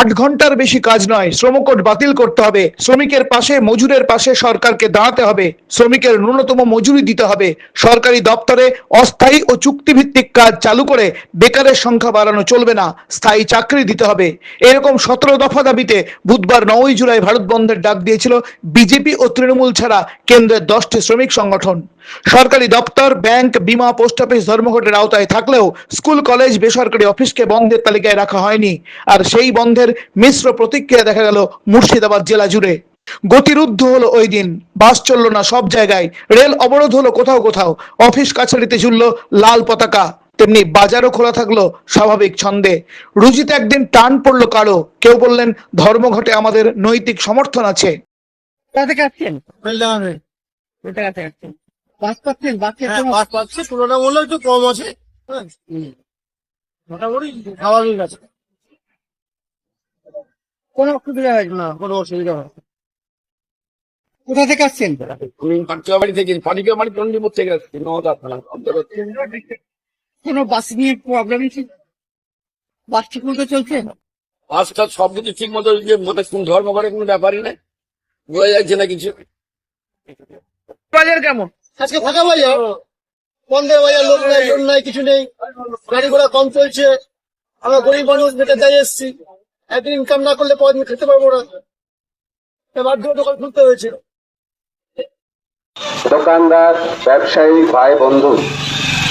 আট ঘণ্টার বেশি কাজ নয়, শ্রমকোট বাতিল করতে হবে। শ্রমিকের পাশে, মজুরের পাশে সরকারকে দাঁড়াতে হবে। শ্রমিকের ন্যূনতম মজুরি দিতে হবে। সরকারি দপ্তরে অস্থায়ী ও চুক্তিভিত্তিক কাজ চালু করে বেকারের সংখ্যা বাড়ানো চলবে না। স্থায়ী চাকরি দিতে হবে। এরকম সতেরো দফা দাবিতে বুধবার নয়ই জুলাই ভারত বন্ধের ডাক দিয়েছিল বিজেপি ও তৃণমূল ছাড়া কেন্দ্রের দশটি শ্রমিক সংগঠন। সরকারি দপ্তর ব্যাংক বিমা পোস্ট অফিস ধর্মঘটের আওতায় থাকলেও স্কুল কলেজ বেসরকারি অফিসকে বন্ধের তালিকায় রাখা হয়নি। আর সেই বন্ধের মিশ্র প্রতিক্রিয়া দেখা গেল মুর্শিদাবাদ জেলা জুড়ে। গতিরুদ্ধ হলো ওই দিন। বাস চলল না সব জায়গায়। রেল অবরোধ হলো কোথাও কোথাও। অফিস কাছারিতে ঝুললো লাল পতাকা। তেমনি বাজারও খোলা থাকল স্বাভাবিক ছন্দে। রুজিতে একদিন টান পড়ল কারও। কেউ বললেন ধর্মঘটে আমাদের নৈতিক সমর্থন আছে। থেকে আসছেন বেলডাঙা হয়ে হ্যাঁ পাঁচ পাচ্ছে তুলনা মূল্য একটু কম আছে। হ্যাঁ। মোটামুটি স্বাভাবিক আছে কোনো অসুবিধা হয়েছে না কোনো অসুবিধা হয়। কোথা থেকে আসছেন? আমি পাটিকাবাড়ি থেকে পাটিকাবাড়ি চণ্ডীপুর থেকে আসছি নওদা থানা কোনো বাস নিয়ে প্রবলেম বাস ঠিক মতো চলছে? পাঁচটা সব কিছু ঠিক মতো যে মতো কোন ধর্ম করে কোনো ব্যাপারই নাই। বোঝা যাচ্ছে না কিছু। বাজার কেমন? আজকে ফাঁকা বাজার বন্ধের বাজার লোক নাই লোক নাই, কিছু নেই। গাড়ি ঘোড়া কম চলছে। আমরা গরিব মানুষ বেটে যাই এসছি। একদিন ইনকাম না করলে দিন খেতে পারব না। বাধ্য দোকান খুলতে হয়েছে। দোকানদার, ব্যবসায়ী, ভাই, বন্ধু,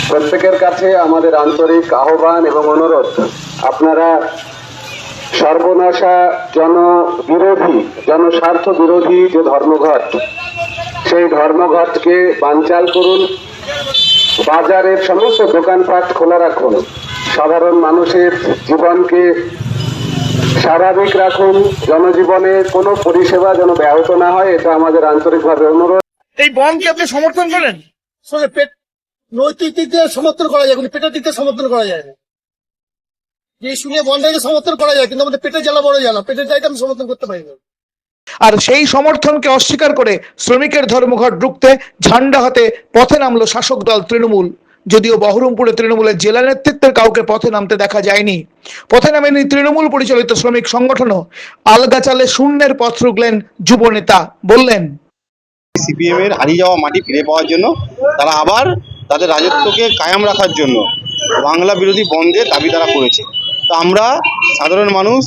প্রত্যেকের কাছে আমাদের আন্তরিক আহ্বান এবং অনুরোধ। আপনারা সর্বনাশা জনবিরোধী জনস্বার্থ বিরোধী যে ধর্মঘট সেই ধর্মঘটকে বানচাল করুন। বাজারের সমস্ত দোকানপাট খোলা রাখুন। সাধারণ মানুষের জীবনকে স্বাভাবিক রাখুন। জনজীবনে কোনো পরিষেবা যেন ব্যাহত না হয় এটা আমাদের আন্তরিকভাবে অনুরোধ। এই বনকে আপনি সমর্থন করেন? নৈতিক দিক দিয়ে সমর্থন করা যায় কিন্তু পেটের দিক দিয়ে সমর্থন করা যায় না। যে শুনে বন্ধাকে সমর্থন করা যায় কিন্তু আমাদের পেটের জ্বালা বড় জ্বালা পেটের চাইতে আমি সমর্থন করতে পারি না। আর সেই সমর্থনকে অস্বীকার করে শ্রমিকের ধর্মঘট রুখতে ঝান্ডা হাতে পথে নামলো শাসক দল তৃণমূল। যদিও বহরমপুরে তৃণমূলের জেলা নেতৃত্বের কাউকে পথে নামতে দেখা যায়নি। পথে নামেনি তৃণমূল পরিচালিত শ্রমিক সংগঠনও। আলগা চালে শূন্যের পথ রুখলেন যুব নেতা বললেন। সিপিএম এর হারিয়ে যাওয়া মাটি ফিরে পাওয়ার জন্য, তারা আবার তাদের রাজত্বকে কায়াম রাখার জন্য বাংলা বিরোধী বন্ধের দাবি তারা করেছে। তো আমরা সাধারণ মানুষ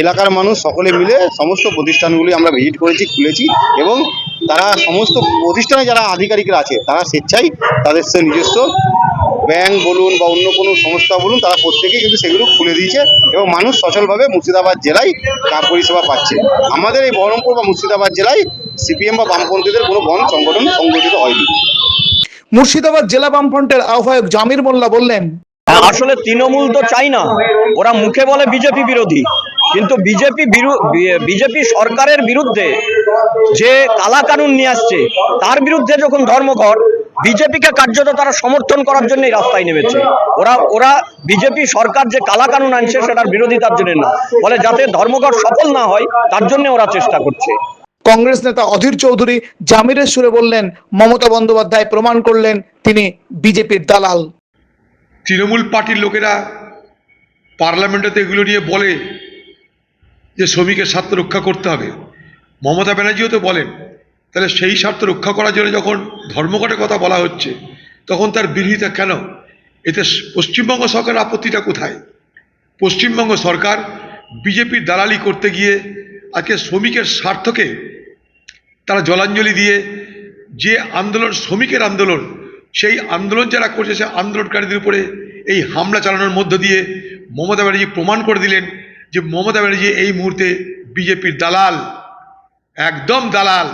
এলাকার মানুষ সকলে মিলে সমস্ত প্রতিষ্ঠানগুলি আমরা ভিজিট করেছি খুলেছি এবং তারা সমস্ত প্রতিষ্ঠানে যারা আধিকারিকরা আছে তারা স্বেচ্ছায় তাদের সে নিজস্ব ব্যাংক বলুন বা অন্য কোনো সংস্থা বলুন তারা প্রত্যেকেই কিন্তু সেগুলো খুলে দিয়েছে এবং মানুষ সচলভাবে মুর্শিদাবাদ জেলায় কা পরিষেবা পাচ্ছে। আমাদের এই বহরমপুর বা মুর্শিদাবাদ জেলায় সিপিএম বা বামপন্থীদের কোনো বন সংগঠন সংগঠিত হয়নি। মুর্শিদাবাদ জেলা বামফ্রন্টের আহ্বায়ক জামির মোল্লা বললেন আসলে তৃণমূল তো চাই না। ওরা মুখে বলে বিজেপি বিরোধী। কিন্তু বিজেপি বিজেপি সরকারের বিরুদ্ধে যে কালা কানুন নিয়ে আসছে তার বিরুদ্ধে যখন ধর্মঘট বিজেপিকে কার্যত তারা সমর্থন করার জন্যই রাস্তায় নেমেছে। ওরা ওরা বিজেপি সরকার যে কালা কানুন আনছে সেটার বিরোধিতার জন্য না। বলে যাতে ধর্মঘট সফল না হয় তার জন্য ওরা চেষ্টা করছে। কংগ্রেস নেতা অধীর চৌধুরী জামিরের সুরে বললেন মমতা বন্দ্যোপাধ্যায় প্রমাণ করলেন তিনি বিজেপির দালাল। তৃণমূল পার্টির লোকেরা পার্লামেন্টেতে এগুলো নিয়ে বলে যে শ্রমিকের স্বার্থ রক্ষা করতে হবে। মমতা ব্যানার্জিও তো বলেন, তাহলে সেই স্বার্থ রক্ষা করার জন্য যখন ধর্মঘটের কথা বলা হচ্ছে, তখন তার বিরোধিতা কেন? এতে পশ্চিমবঙ্গ সরকারের আপত্তিটা কোথায়? পশ্চিমবঙ্গ সরকার বিজেপির দালালি করতে গিয়ে আজকে শ্রমিকের স্বার্থকে তারা জলাঞ্জলি দিয়ে যে আন্দোলন, শ্রমিকের আন্দোলন, সেই আন্দোলন যারা করছে সে আন্দোলনকারীদের উপরে এই হামলা চালানোর মধ্য দিয়ে মমতা ব্যানার্জি প্রমাণ করে দিলেন যে মমতা ব্যানার্জি এই মুহূর্তে বিজেপির দালাল একদম দালাল।